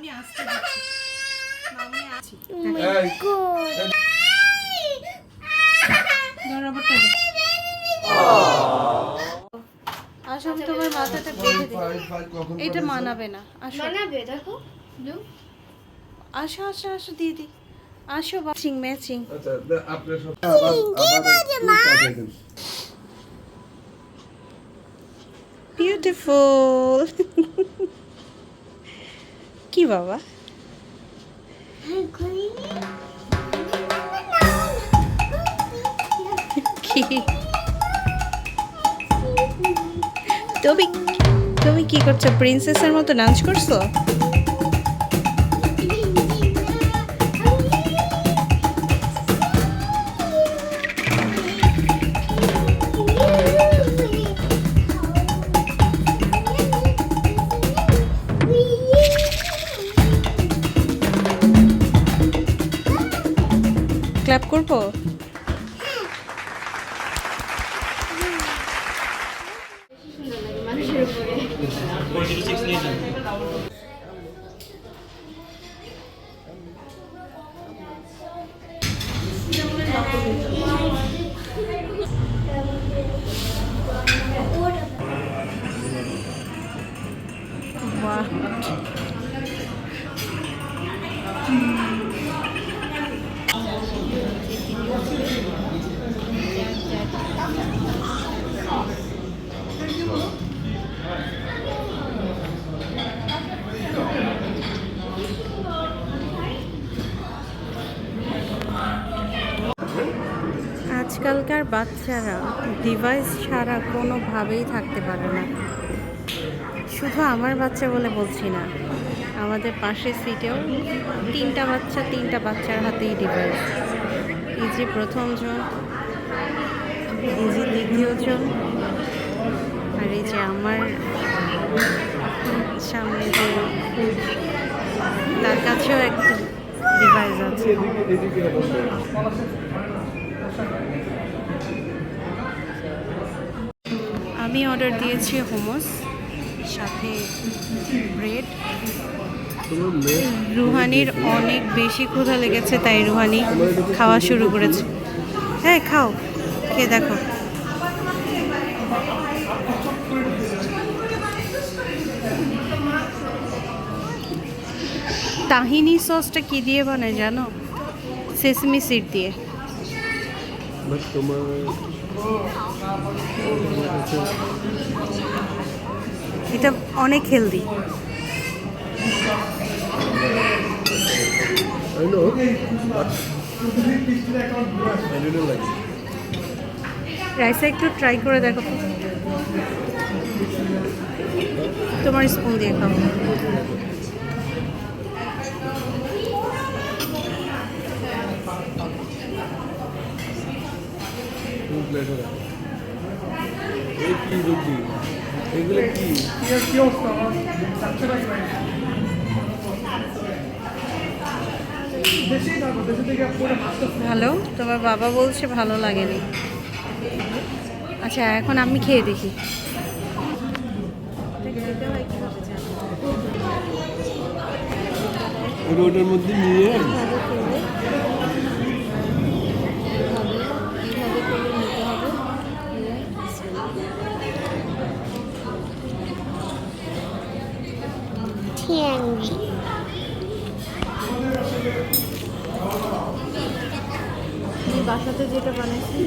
মামনি আসতে মামনি আসছি। এই, ধর রবারটা আসো তোমার মাথাটা বেঁধে এটা মানাবে না। আসো। মানাবে দেখো। ব্লু আসো আসো আসো দিদি আসো ম্যাচিং ম্যাচিং আচ্ছা আপনার সব আবার কি বাবা? তুমি তুমি কি করছ? প্রিন্সেসের মতো নাচ করছ? ক্ল্যাপ করব? সুন্দর আজকালকার বাচ্চারা ডিভাইস ছাড়া কোনোভাবেই থাকতে পারে না। শুধু আমার বাচ্চা বলে বলছি না, আমাদের পাশের সিটেও তিনটা বাচ্চা তিনটা বাচ্চার হাতেই ডিভাইস এই যে প্রথম জন, এই যে দ্বিতীয় জন, আর এই যে আমার সামনে যে তার কাছেও একটা ডিভাইস আছে। আমি অর্ডার দিয়েছি হোমোস, সাথে ব্রেড। রুহানির অনেক বেশি ক্ষুধা লেগেছে, তাই রুহানি খাওয়া শুরু করেছে। হ্যাঁ খাও, খেয়ে দেখো। তাহিনি সসটা কি দিয়ে বানায় জানো? সেসমি সিড দিয়ে। এটা অনেক হেলদি. রাইসা একটু ট্রাই করে দেখো। তোমার স্পুন দিয়ে খাও। Two plate হবে। এই কি রুটি এগুলো কি? ভালো? তোমার বাবা বলছে ভালো লাগেনি। আচ্ছা এখন আমি খেয়ে দেখি। ওটা ওটার মধ্যে নিয়ে আমি বাসাতে যেটা বানাইছি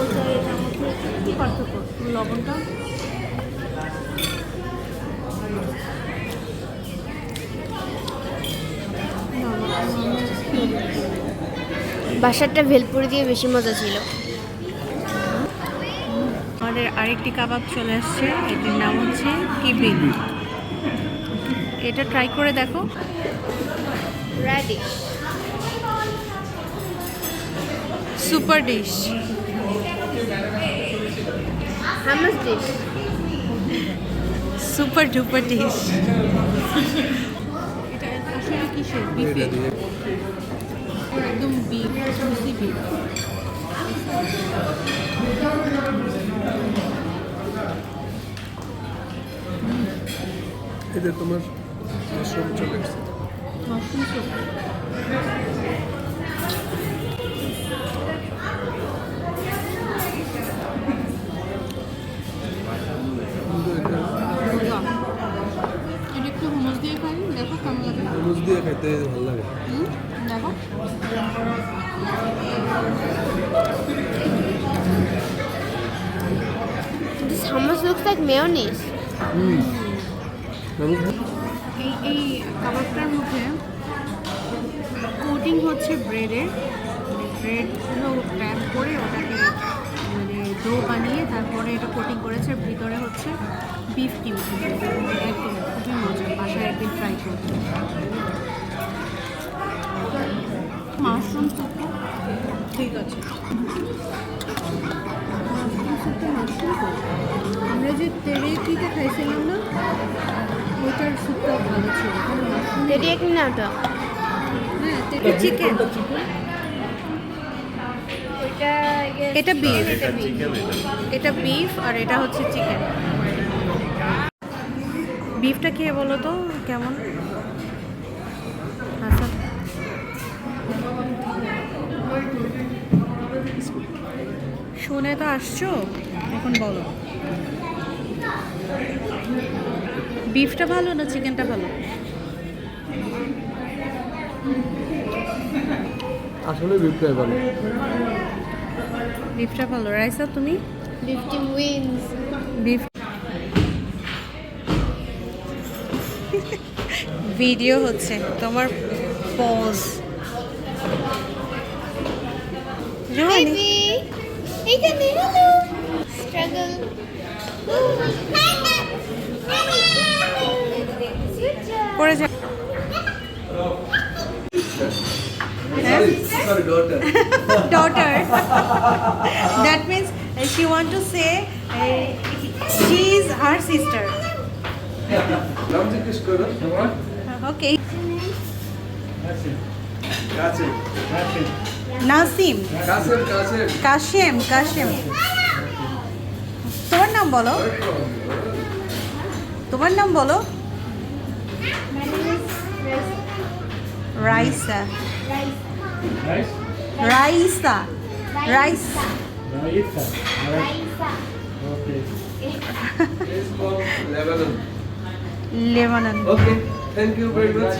ওইটা এটার মধ্যে কী পার্থক্য? লবণটা। বাসারটা ভেলপুরি দিয়ে বেশি মজা ছিল। আমাদের আরেকটি কাবাব চলে আসছে এটির নাম হচ্ছে কিবিন এটা ট্রাই করে দেখো। Radish super dish. Hummus dish. Super duper dish. এটা আসলে কিসের? এটা বিফের দিয়ে একদম বিফ জুসি বিফ। এই যে তোমার মাশরুম চলে এসেছে। Mushroom soup hummus looks like mayonnaise. হুম মানুষ এই এই কাবাবটার মধ্যে কোটিং হচ্ছে ব্রেডের ব্রেডগুলো র্যাপ করে ওটাকে মানে ডো বানিয়ে তারপরে এটা কোটিং করেছে। ভিতরে হচ্ছে বিফ কিউ একদম খুবই মজা বাসায় একদিন ট্রাই করতে মাশরুম স্যুপটা ঠিক আছে। মাশরুম স্যুপটা মাশরুম যে তেরেকিতে খাইছিলাম না ওইটার স্যুপটাও ভালো ছিল। কিন্তু না ওটা? হ্যাঁ চিকেন এটা বিফ এটা বিফ আর এটা হচ্ছে চিকেন বিফটা খেয়ে বলো তো কেমন? আচ্ছা। শুনে তো আসছো? এখন বলো। বিফটা ভালো না চিকেনটা ভালো? আসলে বিপ্লয় ভালো। বিফটা ভালো। রাইসা তুমি? 50 wins. বিফ ভিডিও হচ্ছে তোমার পজ Baby, এখানে hello. পড়ে যা daughter that means uh, she want to say uh, she is her sister okay Nasim কাছের কাছে কাশেম কাশেম নাম বলো। তোমার নাম বলো। Raisa. Raisa. Rice. Lebanon. Okay thank you very much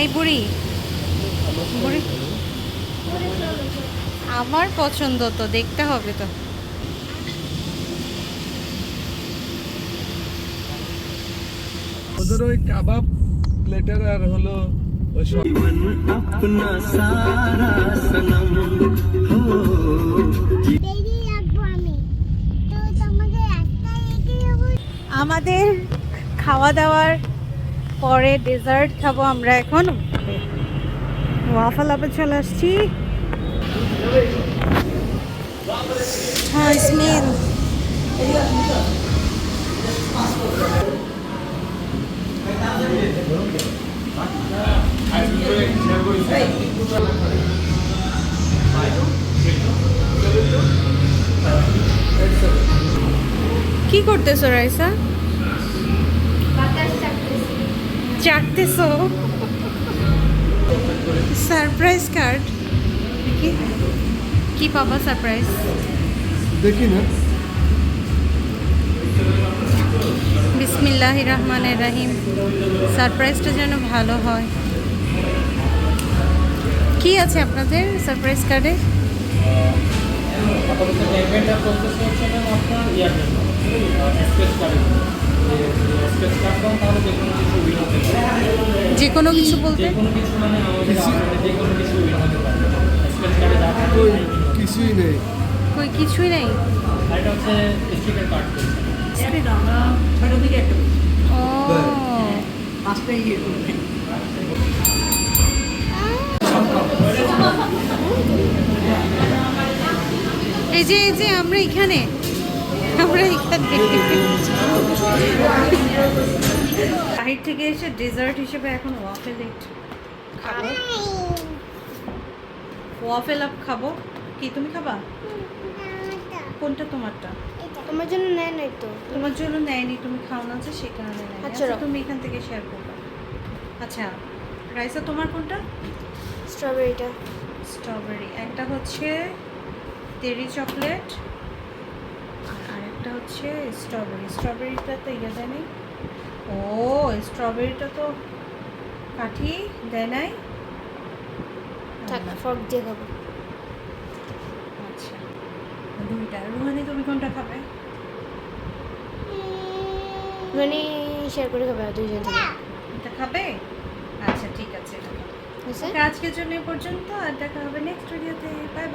এই বুড়ি বুড়ি আমার পছন্দ তো দেখতে হবে তো ওদের ওই কাবাব প্লেটার আর হলো ওই সব अपना सारा सनम हो বেরিয়ে রাখবো আমি তো তোমাদের একটা রেখে যাবো আমাদের খাওয়া দাওয়ার পরে ডেজার্ট খাব আমরা এখন। ওয়াফাল আপে চলে আসছি। হ্যাঁ কি করতেছো রাইসা? চাটতেছো সারপ্রাইজ কার্ড কি কি পাবা সারপ্রাইজ দেখি না। বিসমিল্লাহ রহমানের রাহিম। সারপ্রাইজটা যেন ভালো হয়। কি আছে আপনাদের সারপ্রাইজ কার্ডে আপাতত পেমেন্টটা প্রসেস হচ্ছে ম্যাম আপনার ইয়ার জন্য? স্পেস কার্ডের যে কোনো কিছু বলতে? মানে কিছুই নেই। কই কিছুই নেই? এই যে এই যে আমরা এখানে। আমরা এখানে। বাহির থেকে এসে ডেজার্ট হিসেবে এখন ওয়াফেল খাব। ওয়াফেল আপ খাব। কি তুমি খাবা? কোনটা তোমারটা? তোমার জন্য নেয় নাই তো। তোমার জন্য নেয়নি তুমি খাও না যে সে কারণে। আচ্ছা, আচ্ছা তুমি এখান থেকে শেয়ার করবে। আচ্ছা রাইসা তোমার কোনটা? স্ট্রবেরিটা স্ট্রবেরি একটা হচ্ছে তেরি চকলেট হচ্ছে স্ট্রবেরি স্ট্রবেরিটা তো ইয়ে দেয় নাই। ও স্ট্রবেরিটা তো কাঠি দেয় নাই। ফর্ক দিয়ে খাব আচ্ছা। দুইটা। রুহানি তুমি কোনটা খাবে? মানে শেয়ার করে খাবে দুইজন এটা খাবে? আচ্ছা ঠিক আছে। আজকের জন্য এ পর্যন্ত। আর দেখা হবে নেক্সট ভিডিওতে বাই বাই